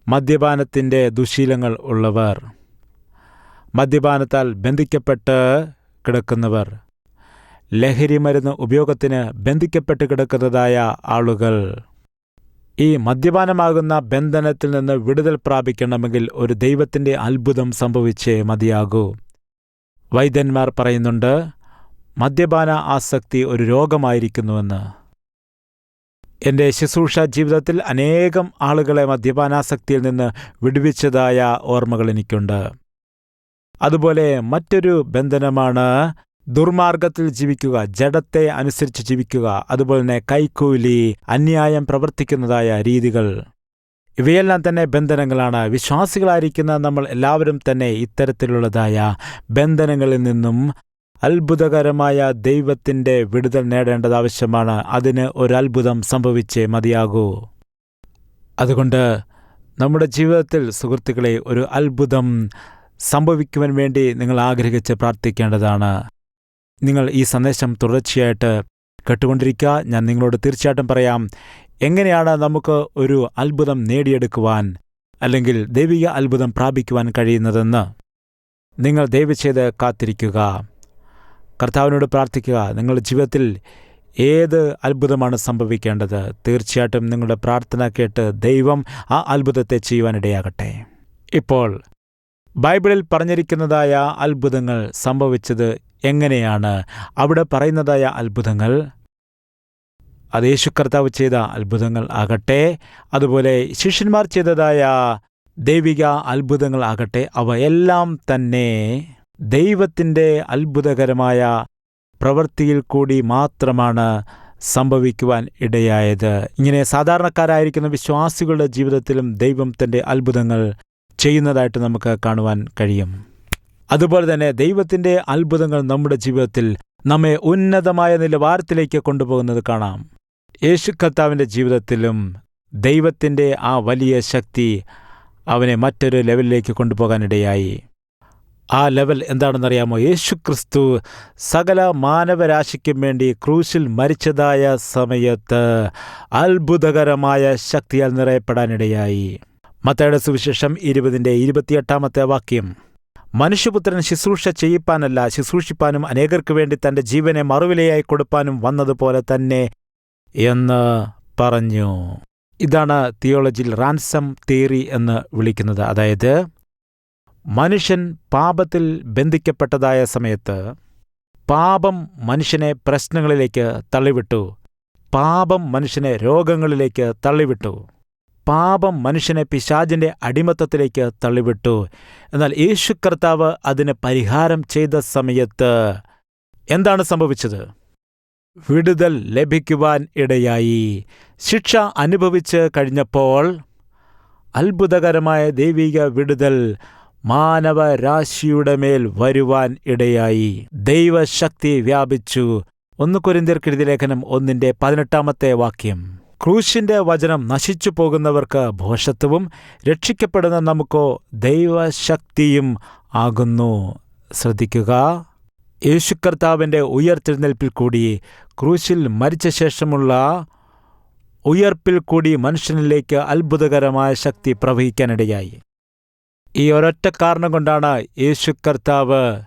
മദ്യപാനത്തിന്റെ ദുശീലങ്ങൾ ഉള്ളവർ. മദ്യപാനത്താൽ ബന്ധിക്കപ്പെട്ട് കിടക്കുന്നവർ. ലഹരി മരുന്ന് ഉപയോഗത്തിന് ബന്ധിക്കപ്പെട്ട് കിടക്കുന്നതായ ആളുകൾ. ഈ മദ്യപാനമാകുന്ന ബന്ധനത്തിൽ നിന്ന് വിടുതൽ പ്രാപിക്കണമെങ്കിൽ ഒരു ദൈവത്തിന്റെ അത്ഭുതം സംഭവിച്ചേ മതിയാകൂ. വൈദ്യന്മാർ പറയുന്നുണ്ട് മദ്യപാന ആസക്തി ഒരു രോഗമായിരിക്കുന്നുവെന്ന്. എന്റെ ശുശ്രൂഷ ജീവിതത്തിൽ അനേകം ആളുകളെ മദ്യപാനാസക്തിയിൽ നിന്ന് വിടുവിച്ചതായ ഓർമ്മകൾ എനിക്കുണ്ട്. അതുപോലെ മറ്റൊരു ബന്ധനമാണ് ദുർമാർഗത്തിൽ ജീവിക്കുക ജഡത്തെ അനുസരിച്ച് ജീവിക്കുക അതുപോലെ തന്നെ കൈക്കൂലി അന്യായം പ്രവർത്തിക്കുന്നതായ രീതികൾ. ഇവയെല്ലാം തന്നെ ബന്ധനങ്ങളാണ്. വിശ്വാസികളായിരിക്കുന്ന നമ്മൾ എല്ലാവരും തന്നെ ഇത്തരത്തിലുള്ളതായ ബന്ധനങ്ങളിൽ നിന്നും അത്ഭുതകരമായ ദൈവത്തിന്റെ വിടുതൽ നേടേണ്ടത് ആവശ്യമാണ്. അതിന് ഒരു സംഭവിച്ചേ മതിയാകൂ. അതുകൊണ്ട് നമ്മുടെ ജീവിതത്തിൽ സുഹൃത്തുക്കളെ ഒരു അത്ഭുതം സംഭവിക്കുവാൻ വേണ്ടി നിങ്ങൾ ആഗ്രഹിച്ച് പ്രാർത്ഥിക്കേണ്ടതാണ്. നിങ്ങൾ ഈ സന്ദേശം തുടർച്ചയായിട്ട് കേട്ടുകൊണ്ടിരിക്കുക. ഞാൻ നിങ്ങളോട് തീർച്ചയായിട്ടും പറയാം എങ്ങനെയാണ് നമുക്ക് ഒരു അത്ഭുതം നേടിയെടുക്കുവാൻ അല്ലെങ്കിൽ ദൈവിക അത്ഭുതം പ്രാപിക്കുവാൻ കഴിയുന്നതെന്ന് നിങ്ങൾ ദയവ് ചെയ്ത് കാത്തിരിക്കുക. കർത്താവിനോട് പ്രാർത്ഥിക്കുക നിങ്ങളുടെ ജീവിതത്തിൽ ഏത് അത്ഭുതമാണ് സംഭവിക്കേണ്ടത്? തീർച്ചയായിട്ടും നിങ്ങളുടെ പ്രാർത്ഥന കേട്ട് ദൈവം ആ അത്ഭുതത്തെ ചെയ്യുവാനിടയാകട്ടെ. ഇപ്പോൾ ബൈബിളിൽ പറഞ്ഞിരിക്കുന്നതായ അത്ഭുതങ്ങൾ സംഭവിച്ചത് എങ്ങനെയാണ്? അവിടെ പറയുന്നതായ അത്ഭുതങ്ങൾ. അത് യേശു കർത്താവ് ചെയ്ത അത്ഭുതങ്ങൾ ആകട്ടെ. അതുപോലെ ശിഷ്യന്മാർ ചെയ്തതായ ദൈവിക അത്ഭുതങ്ങൾ ആകട്ടെ. അവ എല്ലാം തന്നെ ദൈവത്തിന്റെ അത്ഭുതകരമായ പ്രവൃത്തിയിൽ കൂടി മാത്രമാണ് സംഭവിക്കുവാൻ ഇടയായത്. ഇങ്ങനെ സാധാരണക്കാരായിരിക്കുന്ന വിശ്വാസികളുടെ ജീവിതത്തിലും ദൈവം തന്റെ അത്ഭുതങ്ങൾ ചെയ്യുന്നതായിട്ട് നമുക്ക് കാണുവാൻ കഴിയും. അതുപോലെ തന്നെ ദൈവത്തിന്റെ അത്ഭുതങ്ങൾ നമ്മുടെ ജീവിതത്തിൽ നമ്മെ ഉന്നതമായ നിലവാരത്തിലേക്ക് കൊണ്ടുപോകുന്നത് കാണാം. യേശു കർത്താവിന്റെ ജീവിതത്തിലും ദൈവത്തിന്റെ ആ വലിയ ശക്തി അവനെ മറ്റൊരു ലെവലിലേക്ക് കൊണ്ടുപോകാനിടയായി. ആ ലെവൽ എന്താണെന്നറിയാമോ? യേശു ക്രിസ്തു സകല മാനവരാശിക്കും വേണ്ടി ക്രൂശിൽ മരിച്ചതായ സമയത്ത് അത്ഭുതകരമായ ശക്തിയാൽ നിറയപ്പെടാനിടയായി. മത്തയുടെ സുവിശേഷം ഇരുപതിന്റെ ഇരുപത്തിയെട്ടാമത്തെ വാക്യം. മനുഷ്യപുത്രൻ ശുശ്രൂഷ ചെയ്യിപ്പാനല്ല ശുശ്രൂഷിപ്പാനും അനേകർക്ക് വേണ്ടി തന്റെ ജീവനെ മറുവിലയായി കൊടുപ്പാനും വന്നതുപോലെ തന്നെ എന്ന് പറഞ്ഞു. ഇതാണ് തിയോളജിയിൽ റാൻസം തിയറി എന്ന് വിളിക്കുന്നത്. അതായത് മനുഷ്യൻ പാപത്തിൽ ബന്ധിക്കപ്പെട്ടതായ സമയത്ത് പാപം മനുഷ്യനെ പ്രശ്നങ്ങളിലേക്ക് തള്ളിവിട്ടു പാപം മനുഷ്യനെ രോഗങ്ങളിലേക്ക് തള്ളിവിട്ടു. പാപം മനുഷ്യനെ പിശാജിന്റെ അടിമത്തത്തിലേക്ക് തള്ളിവിട്ടു. എന്നാൽ യേശു കർത്താവ് അതിന് പരിഹാരം ചെയ്ത സമയത്ത് എന്താണ് സംഭവിച്ചത്? വിടുതൽ ലഭിക്കുവാൻ ഇടയായി. ശിക്ഷ അനുഭവിച്ച് കഴിഞ്ഞപ്പോൾ അത്ഭുതകരമായ ദൈവിക വിടുതൽ മാനവരാശിയുടെ മേൽ വരുവാൻ ഇടയായി. ദൈവശക്തി വ്യാപിച്ചു. ഒന്ന് കുരിന്തിർക്കെഴുതി ലേഖനം ഒന്നിന്റെ പതിനെട്ടാമത്തെ വാക്യം. ക്രൂശിന്റെ വചനം നശിച്ചു പോകുന്നവർക്ക് ഭോഷത്വവും രക്ഷിക്കപ്പെടുന്ന നമുക്കോ ദൈവശക്തിയും ആകുന്നു. ശ്രദ്ധിക്കുക. യേശുക്കർത്താവിന്റെ ഉയർത്തെഴുന്നേൽപ്പിൽ കൂടി ക്രൂശിൽ മരിച്ച ശേഷമുള്ള ഉയർപ്പിൽ കൂടി മനുഷ്യനിലേക്ക് അത്ഭുതകരമായ ശക്തി പ്രവഹിക്കാനിടയായി. ഈ ഒരൊറ്റ കാരണം കൊണ്ടാണ് യേശു കർത്താവ്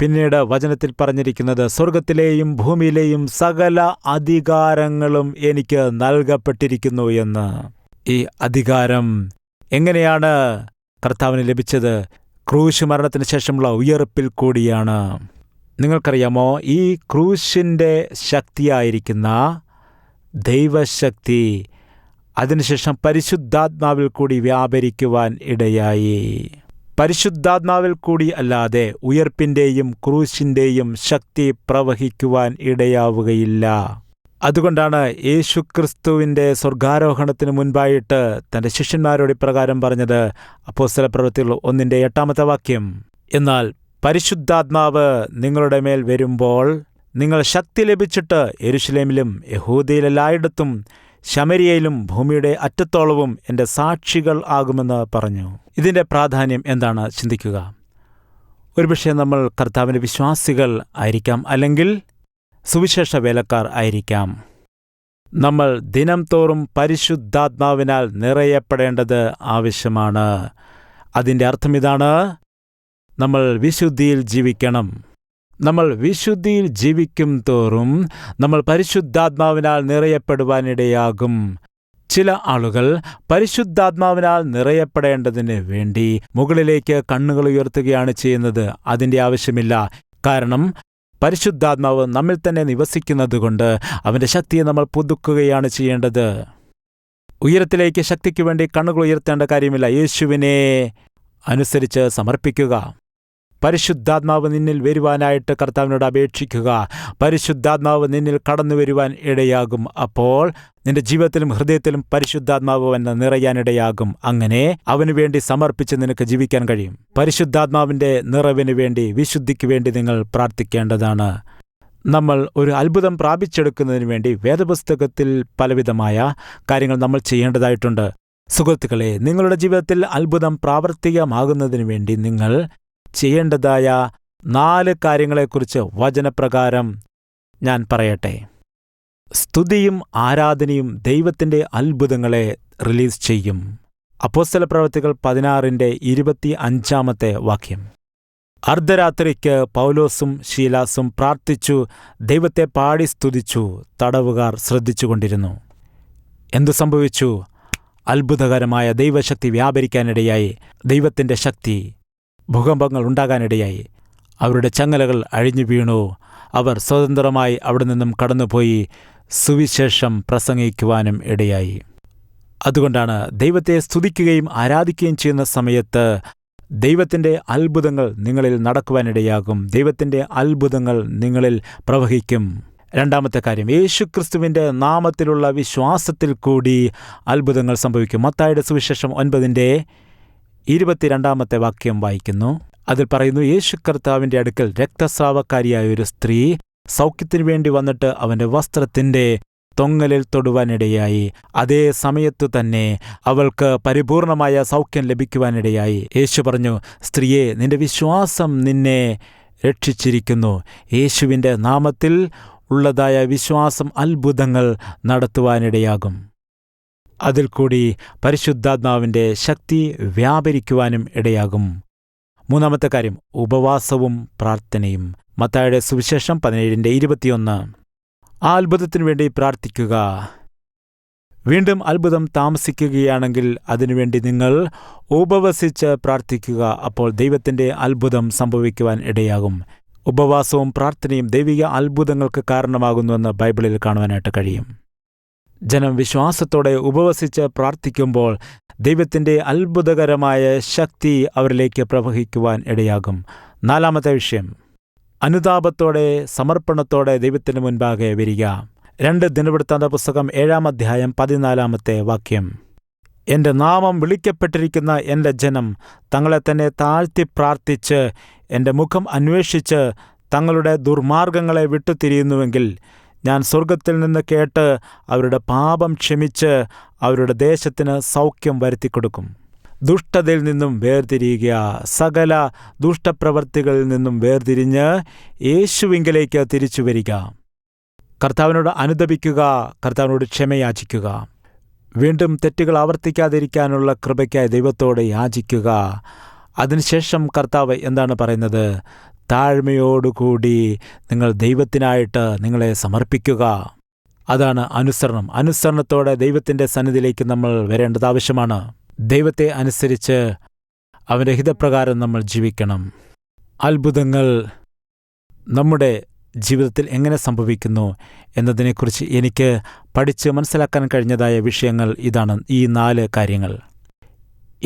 പിന്നീട് വചനത്തിൽ പറഞ്ഞിരിക്കുന്നത് സ്വർഗത്തിലെയും ഭൂമിയിലെയും സകല അധികാരങ്ങളും എനിക്ക് നൽകപ്പെട്ടിരിക്കുന്നു എന്ന്. ഈ അധികാരം എങ്ങനെയാണ് കർത്താവിന് ലഭിച്ചത്? ക്രൂശ് മരണത്തിന് ശേഷമുള്ള ഉയർപ്പിൽ കൂടിയാണ്. നിങ്ങൾക്കറിയാമോ ഈ ക്രൂശിന്റെ ശക്തിയായിരിക്കുന്ന ദൈവശക്തി അതിനുശേഷം പരിശുദ്ധാത്മാവിൽ കൂടി വ്യാപരിക്കുവാൻ ഇടയായി. പരിശുദ്ധാത്മാവിൽ കൂടി അല്ലാതെ ഉയർപ്പിന്റെയും ക്രൂശിന്റെയും ശക്തി പ്രവഹിക്കുവാൻ ഇടയാവുകയില്ല. അതുകൊണ്ടാണ് യേശുക്രിസ്തുവിന്റെ സ്വർഗാരോഹണത്തിന് മുൻപായിട്ട് തന്റെ ശിഷ്യന്മാരോട് ഇപ്രകാരം പറഞ്ഞത്. അപ്പോസ്തല പ്രവൃത്തികൾ ഒന്നിന്റെ എട്ടാമത്തെ വാക്യം. എന്നാൽ പരിശുദ്ധാത്മാവ് നിങ്ങളുടെ മേൽ വരുമ്പോൾ നിങ്ങൾ ശക്തി ലഭിച്ചിട്ട് യെരുഷലേമിലും യഹൂദയിലെല്ലായിടത്തും ശമരിയയിലും ഭൂമിയുടെ അറ്റത്തോളവും എന്റെ സാക്ഷികൾ ആകുമെന്ന് പറഞ്ഞു. ഇതിന്റെ പ്രാധാന്യം എന്താണ്? ചിന്തിക്കുക. ഒരുപക്ഷെ നമ്മൾ കർത്താവിന്റെ വിശ്വാസികൾ ആയിരിക്കാം അല്ലെങ്കിൽ സുവിശേഷ വേലക്കാർ ആയിരിക്കാം. നമ്മൾ ദിനം തോറും പരിശുദ്ധാത്മാവിനാൽ നിറയപ്പെടേണ്ടത് ആവശ്യമാണ്. അതിന്റെ അർത്ഥം ഇതാണ് നമ്മൾ വിശുദ്ധിയിൽ ജീവിക്കണം. നമ്മൾ വിശുദ്ധിയിൽ ജീവിക്കും തോറും നമ്മൾ പരിശുദ്ധാത്മാവിനാൽ നിറയപ്പെടുവാനിടയാകും. ചില ആളുകൾ പരിശുദ്ധാത്മാവിനാൽ നിറയപ്പെടേണ്ടതിന് വേണ്ടി മുകളിലേക്ക് കണ്ണുകൾ ഉയർത്തുകയാണ് ചെയ്യുന്നത്. അതിന്റെ ആവശ്യമില്ല. കാരണം പരിശുദ്ധാത്മാവ് നമ്മിൽ തന്നെ നിവസിക്കുന്നതുകൊണ്ട് അവന്റെ ശക്തിയെ നമ്മൾ പുതുക്കുകയാണ് ചെയ്യേണ്ടത്. ഉയരത്തിലേക്ക് ശക്തിക്ക് വേണ്ടി കണ്ണുകൾ ഉയർത്തേണ്ട കാര്യമില്ല. യേശുവിനെ അനുസരിച്ച് സമർപ്പിക്കുക. പരിശുദ്ധാത്മാവ് നിന്നിൽ വരുവാനായിട്ട് കർത്താവിനോട് അപേക്ഷിക്കുക. പരിശുദ്ധാത്മാവ് നിന്നിൽ കടന്നു വരുവാൻ ഇടയാകും. അപ്പോൾ നിന്റെ ജീവിതത്തിലും ഹൃദയത്തിലും പരിശുദ്ധാത്മാവ് എന്ന നിറയാനിടയാകും അങ്ങനെ അവനു വേണ്ടി സമർപ്പിച്ച് നിനക്ക് ജീവിക്കാൻ കഴിയും. പരിശുദ്ധാത്മാവിന്റെ നിറവിന് വേണ്ടി വിശുദ്ധിക്ക് വേണ്ടി നിങ്ങൾ പ്രാർത്ഥിക്കേണ്ടതാണ്. നമ്മൾ ഒരു അത്ഭുതം പ്രാപിച്ചെടുക്കുന്നതിന് വേണ്ടി വേദപുസ്തകത്തിൽ പലവിധമായ കാര്യങ്ങൾ നമ്മൾ ചെയ്യേണ്ടതായിട്ടുണ്ട്. സുഹൃത്തുക്കളെ നിങ്ങളുടെ ജീവിതത്തിൽ അത്ഭുതം പ്രാവർത്തികമാകുന്നതിന് വേണ്ടി നിങ്ങൾ ചെയ്യേണ്ടതായ നാല് കാര്യങ്ങളെക്കുറിച്ച് വചനപ്രകാരം ഞാൻ പറയട്ടെ. സ്തുതിയും ആരാധനയും ദൈവത്തിന്റെ അത്ഭുതങ്ങളെ റിലീസ് ചെയ്യും. അപ്പോസ്തല പ്രവർത്തികൾ പതിനാറിന്റെ ഇരുപത്തി അഞ്ചാമത്തെ വാക്യം. അർദ്ധരാത്രിക്ക് പൗലോസും ശീലാസും പ്രാർത്ഥിച്ചു ദൈവത്തെ പാടി സ്തുതിച്ചു തടവുകാർ ശ്രദ്ധിച്ചുകൊണ്ടിരുന്നു. എന്തു സംഭവിച്ചു? അത്ഭുതകരമായ ദൈവശക്തി വ്യാപരിക്കാനിടയായി ദൈവത്തിന്റെ ശക്തി ഭൂകമ്പങ്ങൾ ഉണ്ടാകാനിടയായി. അവരുടെ ചങ്ങലകൾ അഴിഞ്ഞു വീണു. അവർ സ്വതന്ത്രമായി അവിടെ നിന്നും കടന്നുപോയി സുവിശേഷം പ്രസംഗിക്കുവാനും ഇടയായി. അതുകൊണ്ടാണ് ദൈവത്തെ സ്തുതിക്കുകയും ആരാധിക്കുകയും ചെയ്യുന്ന സമയത്ത് ദൈവത്തിന്റെ അത്ഭുതങ്ങൾ നിങ്ങളിൽ നടക്കുവാനിടയാകും. ദൈവത്തിന്റെ അത്ഭുതങ്ങൾ നിങ്ങളിൽ പ്രവഹിക്കും. രണ്ടാമത്തെ കാര്യം യേശുക്രിസ്തുവിന്റെ നാമത്തിലുള്ള വിശ്വാസത്തിൽ കൂടി അത്ഭുതങ്ങൾ സംഭവിക്കും. മത്തായുടെ സുവിശേഷം ഒൻപതിന്റെ ഇരുപത്തിരണ്ടാമത്തെ വാക്യം വായിക്കുന്നു. അതിൽ പറയുന്നു യേശു കർത്താവിന്റെ അടുക്കൽ രക്തസ്രാവക്കാരിയായ ഒരു സ്ത്രീ സൗഖ്യത്തിനു വേണ്ടി വന്നിട്ട് അവന്റെ വസ്ത്രത്തിന്റെ തൊങ്ങലിൽ തൊടുവാനിടയായി. അതേ സമയത്തു തന്നെ അവൾക്ക് പരിപൂർണമായ സൗഖ്യം ലഭിക്കുവാനിടയായി. യേശു പറഞ്ഞു സ്ത്രീയെ നിന്റെ വിശ്വാസം നിന്നെ രക്ഷിച്ചിരിക്കുന്നു. യേശുവിന്റെ നാമത്തിൽ ഉള്ളതായ വിശ്വാസം അത്ഭുതങ്ങൾ നടത്തുവാനിടയാകും. അതിൽ കൂടി പരിശുദ്ധാത്മാവിന്റെ ശക്തി വ്യാപരിക്കുവാനും ഇടയാകും. മൂന്നാമത്തെ കാര്യം ഉപവാസവും പ്രാർത്ഥനയും. മത്തായുടെ സുവിശേഷം പതിനേഴിന്റെ ഇരുപത്തിയൊന്ന്. ആ അത്ഭുതത്തിനു വേണ്ടി പ്രാർത്ഥിക്കുക. വീണ്ടും അത്ഭുതം താമസിക്കുകയാണെങ്കിൽ അതിനുവേണ്ടി നിങ്ങൾ ഉപവസിച്ച് പ്രാർത്ഥിക്കുക. അപ്പോൾ ദൈവത്തിന്റെ അത്ഭുതം സംഭവിക്കുവാൻ ഇടയാകും. ഉപവാസവും പ്രാർത്ഥനയും ദൈവിക അത്ഭുതങ്ങൾക്ക് കാരണമാകുന്നുവെന്ന് ബൈബിളിൽ കാണുവാനായിട്ട് കഴിയും. ജനം വിശ്വാസത്തോടെ ഉപവസിച്ച് പ്രാർത്ഥിക്കുമ്പോൾ ദൈവത്തിന്റെ അത്ഭുതകരമായ ശക്തി അവരിലേക്ക് പ്രവഹിക്കുവാൻ ഇടയാകും. നാലാമത്തെ വിഷയം. അനുതാപത്തോടെ സമർപ്പണത്തോടെ ദൈവത്തിന് മുൻപാകെ വരിക. രണ്ട് ദിനവൃത്താന്ത പുസ്തകം ഏഴാം അധ്യായം പതിനാലാമത്തെ വാക്യം. എന്റെ നാമം വിളിക്കപ്പെട്ടിരിക്കുന്ന എന്റെ ജനം തങ്ങളെ തന്നെ താഴ്ത്തി പ്രാർത്ഥിച്ച് എന്റെ മുഖം അന്വേഷിച്ച് തങ്ങളുടെ ദുർമാർഗങ്ങളെ വിട്ടുതിരിയുന്നുവെങ്കിൽ ഞാൻ സ്വർഗത്തിൽ നിന്ന് കേട്ട് അവരുടെ പാപം ക്ഷമിച്ച് അവരുടെ ദേശത്തിന് സൗഖ്യം വരുത്തി കൊടുക്കും ദുഷ്ടതയിൽ നിന്നും വേർതിരിയുക സകല ദുഷ്ടപ്രവർത്തികളിൽ നിന്നും വേർതിരിഞ്ഞ് യേശുവിങ്കലേക്ക് തിരിച്ചു വരിക. കർത്താവിനോട് അനുദപിക്കുക കർത്താവിനോട് ക്ഷമയാചിക്കുക. വീണ്ടും തെറ്റുകൾ ആവർത്തിക്കാതിരിക്കാനുള്ള കൃപയ്ക്കായി ദൈവത്തോട് യാചിക്കുക. അതിനുശേഷം കർത്താവ് എന്താണ് പറയുന്നത്? താഴ്മയോടുകൂടി നിങ്ങൾ ദൈവത്തിനായിട്ട് നിങ്ങളെ സമർപ്പിക്കുക. അതാണ് അനുസരണം. അനുസരണത്തോടെ ദൈവത്തിന്റെ സന്നിധിയിലേക്ക് നമ്മൾ വരേണ്ടത് ആവശ്യമാണ്. ദൈവത്തെ അനുസരിച്ച് അവന്റെ ഹിതപ്രകാരം നമ്മൾ ജീവിക്കണം. അത്ഭുതങ്ങൾ നമ്മുടെ ജീവിതത്തിൽ എങ്ങനെ സംഭവിക്കുന്നു എന്നതിനെക്കുറിച്ച് എനിക്ക് പഠിച്ച് മനസ്സിലാക്കാൻ കഴിഞ്ഞതായ വിഷയങ്ങൾ ഇതാണ് ഈ നാല് കാര്യങ്ങൾ.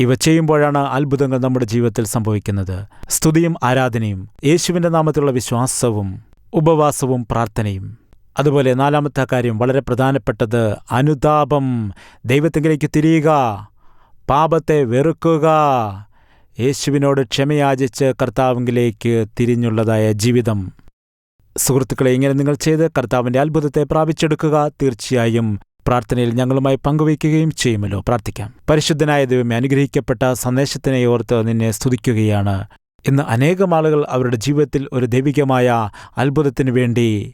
ഇവ ചെയ്യുമ്പോഴാണ് അത്ഭുതങ്ങൾ നമ്മുടെ ജീവിതത്തിൽ സംഭവിക്കുന്നത്. സ്തുതിയും ആരാധനയും യേശുവിന്റെ നാമത്തിലുള്ള വിശ്വാസവും ഉപവാസവും പ്രാർത്ഥനയും. അതുപോലെ നാലാമത്തെ കാര്യം വളരെ പ്രധാനപ്പെട്ടത് അനുതാപം. ദൈവത്തിങ്കിലേക്ക് തിരിയുക പാപത്തെ വെറുക്കുക. യേശുവിനോട് ക്ഷമയാചിച്ച് കർത്താവിങ്കിലേക്ക് തിരിഞ്ഞുള്ളതായ ജീവിതം. സുഹൃത്തുക്കളെ ഇങ്ങനെ നിങ്ങൾ ചെയ്ത് കർത്താവിന്റെ അത്ഭുതത്തെ പ്രാപിച്ചെടുക്കുക തീർച്ചയായും. പ്രാർത്ഥനയിൽ ഞങ്ങളുമായി പങ്കുവയ്ക്കുകയും ചെയ്യുമല്ലോ. പ്രാർത്ഥിക്കാം. പരിശുദ്ധനായ ദൈവമേ അനുഗ്രഹിക്കപ്പെട്ട സന്ദേശത്തിനെ ഓർത്ത് നിന്നെ സ്തുതിക്കുകയാണ്. ഇന്ന് അനേകം ആളുകൾ അവരുടെ ജീവിതത്തിൽ ഒരു ദൈവികമായ അത്ഭുതത്തിനു വേണ്ടി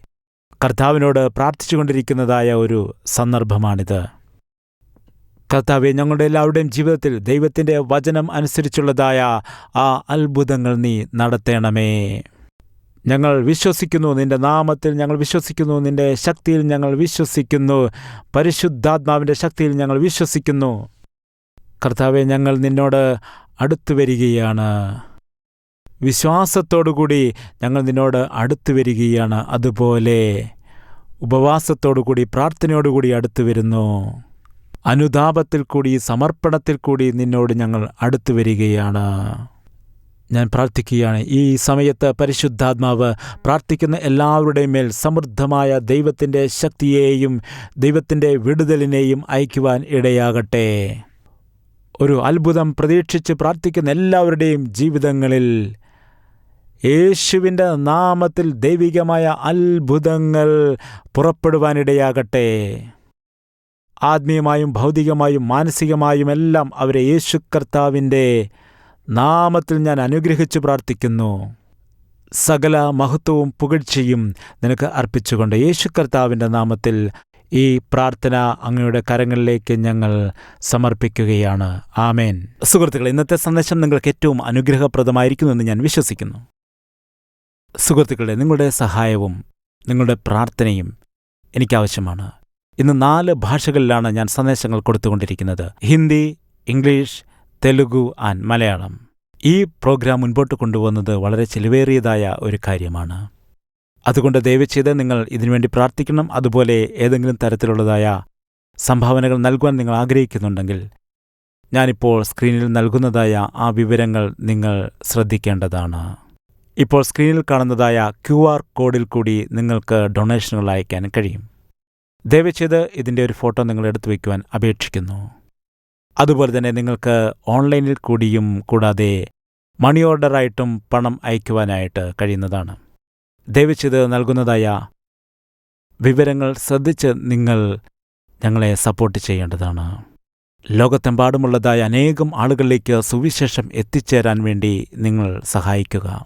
കർത്താവിനോട് പ്രാർത്ഥിച്ചുകൊണ്ടിരിക്കുന്നതായ ഒരു സന്ദർഭമാണിത്. കർത്താവെ ഞങ്ങളുടെ എല്ലാവരുടെയും ജീവിതത്തിൽ ദൈവത്തിന്റെ വചനം അനുസരിച്ചുള്ളതായ ആ അത്ഭുതങ്ങൾ നീ നടത്തണമേ. ഞങ്ങൾ വിശ്വസിക്കുന്നു നിന്റെ നാമത്തിൽ ഞങ്ങൾ വിശ്വസിക്കുന്നു നിന്റെ ശക്തിയിൽ ഞങ്ങൾ വിശ്വസിക്കുന്നു. പരിശുദ്ധാത്മാവിന്റെ ശക്തിയിൽ ഞങ്ങൾ വിശ്വസിക്കുന്നു. കർത്താവെ ഞങ്ങൾ നിന്നോട് അടുത്തു വരികയാണ്. വിശ്വാസത്തോടുകൂടി ഞങ്ങൾ നിന്നോട് അടുത്തു വരികയാണ്. അതുപോലെ ഉപവാസത്തോടുകൂടി പ്രാർത്ഥനയോടുകൂടി അടുത്തു വരുന്നു. അനുതാപത്തിൽ കൂടി സമർപ്പണത്തിൽ കൂടി നിന്നോട് ഞങ്ങൾ അടുത്തു വരികയാണ്. ഞാൻ പ്രാർത്ഥിക്കുകയാണ്. ഈ സമയത്ത് പരിശുദ്ധാത്മാവ് പ്രാർത്ഥിക്കുന്ന എല്ലാവരുടെയും മേൽ സമൃദ്ധമായ ദൈവത്തിന്റെ ശക്തിയെയും ദൈവത്തിന്റെ വിടുതലിനെയും അയക്കുവാൻ ഇടയാകട്ടെ. ഒരു അത്ഭുതം പ്രതീക്ഷിച്ച് പ്രാർത്ഥിക്കുന്ന എല്ലാവരുടെയും ജീവിതങ്ങളിൽ യേശുവിന്റെ നാമത്തിൽ ദൈവികമായ അത്ഭുതങ്ങൾ പുറപ്പെടുവാനിടയാകട്ടെ. ആത്മീയമായും ഭൗതികമായും മാനസികമായും എല്ലാം അവരെ യേശു കർത്താവിന്റെ നാമത്തിൽ ഞാൻ അനുഗ്രഹിച്ചു പ്രാർത്ഥിക്കുന്നു. സകല മഹത്വവും പുകഴ്ചയും നിനക്ക് അർപ്പിച്ചുകൊണ്ട് യേശു കർത്താവിന്റെ നാമത്തിൽ ഈ പ്രാർത്ഥന അങ്ങയുടെ കരങ്ങളിലേക്ക് ഞങ്ങൾ സമർപ്പിക്കുകയാണ്. ആമേൻ. സുഹൃത്തുക്കൾ ഇന്നത്തെ സന്ദേശം നിങ്ങൾക്ക് ഏറ്റവും അനുഗ്രഹപ്രദമായിരിക്കുമെന്ന് ഞാൻ വിശ്വസിക്കുന്നു. സുഹൃത്തുക്കളെ നിങ്ങളുടെ സഹായവും നിങ്ങളുടെ പ്രാർത്ഥനയും എനിക്കാവശ്യമാണ്. ഇന്ന് നാല് ഭാഷകളിലാണ് ഞാൻ സന്ദേശങ്ങൾ കൊടുത്തുകൊണ്ടിരിക്കുന്നത്. Hindi English Telugu and Malayalam. ഈ പ്രോഗ്രാം മുൻപോട്ട് കൊണ്ടുപോകുന്നത് വളരെ ചെലവേറിയതായ ഒരു കാര്യമാണ്. അതുകൊണ്ട് ദയവ് ചെയ്ത് നിങ്ങൾ ഇതിനുവേണ്ടി പ്രാർത്ഥിക്കണം. അതുപോലെ ഏതെങ്കിലും തരത്തിലുള്ളതായ സംഭാവനകൾ നൽകുവാൻ നിങ്ങൾ ആഗ്രഹിക്കുന്നുണ്ടെങ്കിൽ ഞാനിപ്പോൾ സ്ക്രീനിൽ നൽകുന്നതായ ആ വിവരങ്ങൾ നിങ്ങൾ ശ്രദ്ധിക്കേണ്ടതാണ്. ഇപ്പോൾ സ്ക്രീനിൽ കാണുന്നതായ ക്യു ആർ കോഡിൽ കൂടി നിങ്ങൾക്ക് ഡൊണേഷനുകൾ അയക്കാൻ കഴിയും. ദയവ് ചെയ്ത് ഇതിന്റെ ഒരു ഫോട്ടോ നിങ്ങൾ എടുത്തു വയ്ക്കുവാൻ അപേക്ഷിക്കുന്നു. അതുപോലെ തന്നെ നിങ്ങൾക്ക് ഓൺലൈനിൽ കൂടിയും കൂടാതെ മണി ഓർഡറായിട്ടും പണം അയക്കുവാനായിട്ട് കഴിയുന്നതാണ്. ദയവിച്ചത് നൽകുന്നതായ വിവരങ്ങൾ ശ്രദ്ധിച്ച് നിങ്ങൾ ഞങ്ങളെ സപ്പോർട്ട് ചെയ്യേണ്ടതാണ്. ലോകത്തെമ്പാടുമുള്ളതായ അനേകം ആളുകളിലേക്ക് സുവിശേഷം എത്തിച്ചേരാൻ വേണ്ടി നിങ്ങൾ സഹായിക്കുക.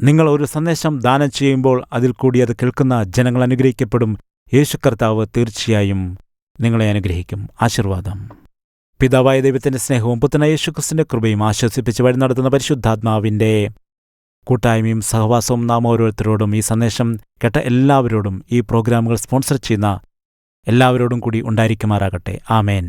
നിങ്ങൾ ഒരു സന്ദേശം ദാനം ചെയ്യുമ്പോൾ അതിൽ കൂടി അത് കേൾക്കുന്ന ജനങ്ങൾ അനുഗ്രഹിക്കപ്പെടും. യേശു കർത്താവ് തീർച്ചയായും നിങ്ങളെ അനുഗ്രഹിക്കും. ആശീർവാദം. പിതാവായ ദൈവത്തിന്റെ സ്നേഹവും പുത്തന യേശുക്രിസ്തുവിന്റെ കൃപയും ആശ്വസിപ്പിച്ച് വഴി നടത്തുന്ന പരിശുദ്ധാത്മാവിന്റെ കൂട്ടായ്മയും സഹവാസവും നാം ഓരോരുത്തരോടും ഈ സന്ദേശം കേട്ട എല്ലാവരോടും ഈ പ്രോഗ്രാമുകൾ സ്പോൺസർ ചെയ്യുന്ന എല്ലാവരോടും കൂടി ഉണ്ടായിരിക്കുമാറാകട്ടെ. ആമേൻ.